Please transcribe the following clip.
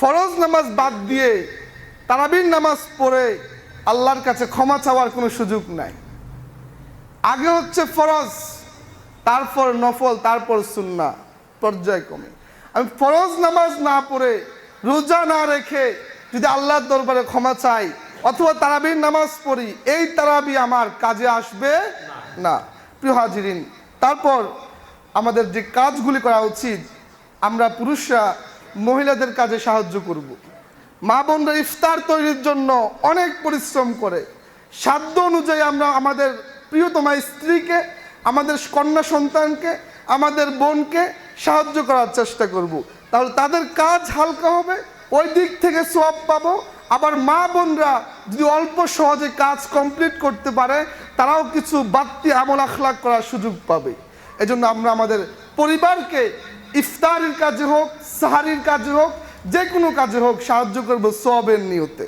ফরজ নামাজ বাদ দিয়ে তারাবির নামাজ পড়ে আল্লাহর কাছে ক্ষমা চাওয়ার কোনো সুযোগ নাই। আগে হচ্ছে ফরজ, তারপর নফল, তারপর সুন্না পর্যায়ক্রমে আমি ফরজ নামাজ না পড়ে রোজা না রেখে যদি আল্লাহর দরবারে ক্ষমা চাই অথবা তারাবির নামাজ পড়ি, এই তারাবি আমার কাজে আসবে না। প্রিয় হাজিরিন, তারপর আমাদের যে কাজগুলি করা উচিত, আমরা পুরুষরা মহিলাদের কাজে সাহায্য করব। মা বোনরা ইফতার তৈরির জন্য অনেক পরিশ্রম করে সাধ্য অনুযায়ী আমরা আমাদের প্রিয়তমা স্ত্রীকে, আমাদের কন্যা সন্তানকে, আমাদের বোনকে সাহায্য করার চেষ্টা করব। তাহলে তাদের কাজ হালকা হবে, ওই দিক থেকে সব পাবো আবার মা বোনরা যদি অল্প সহজে কাজ কমপ্লিট করতে পারে, তারাও কিছু বাড়তি আমল আখলাক করার সুযোগ পাবে এজন্য আমরা আমাদের পরিবারকে ইফতারের কাজে হোক সাহারির কাজে হোক যে কোনো কাজে হোক সাহায্য করব সবের নিয়তে।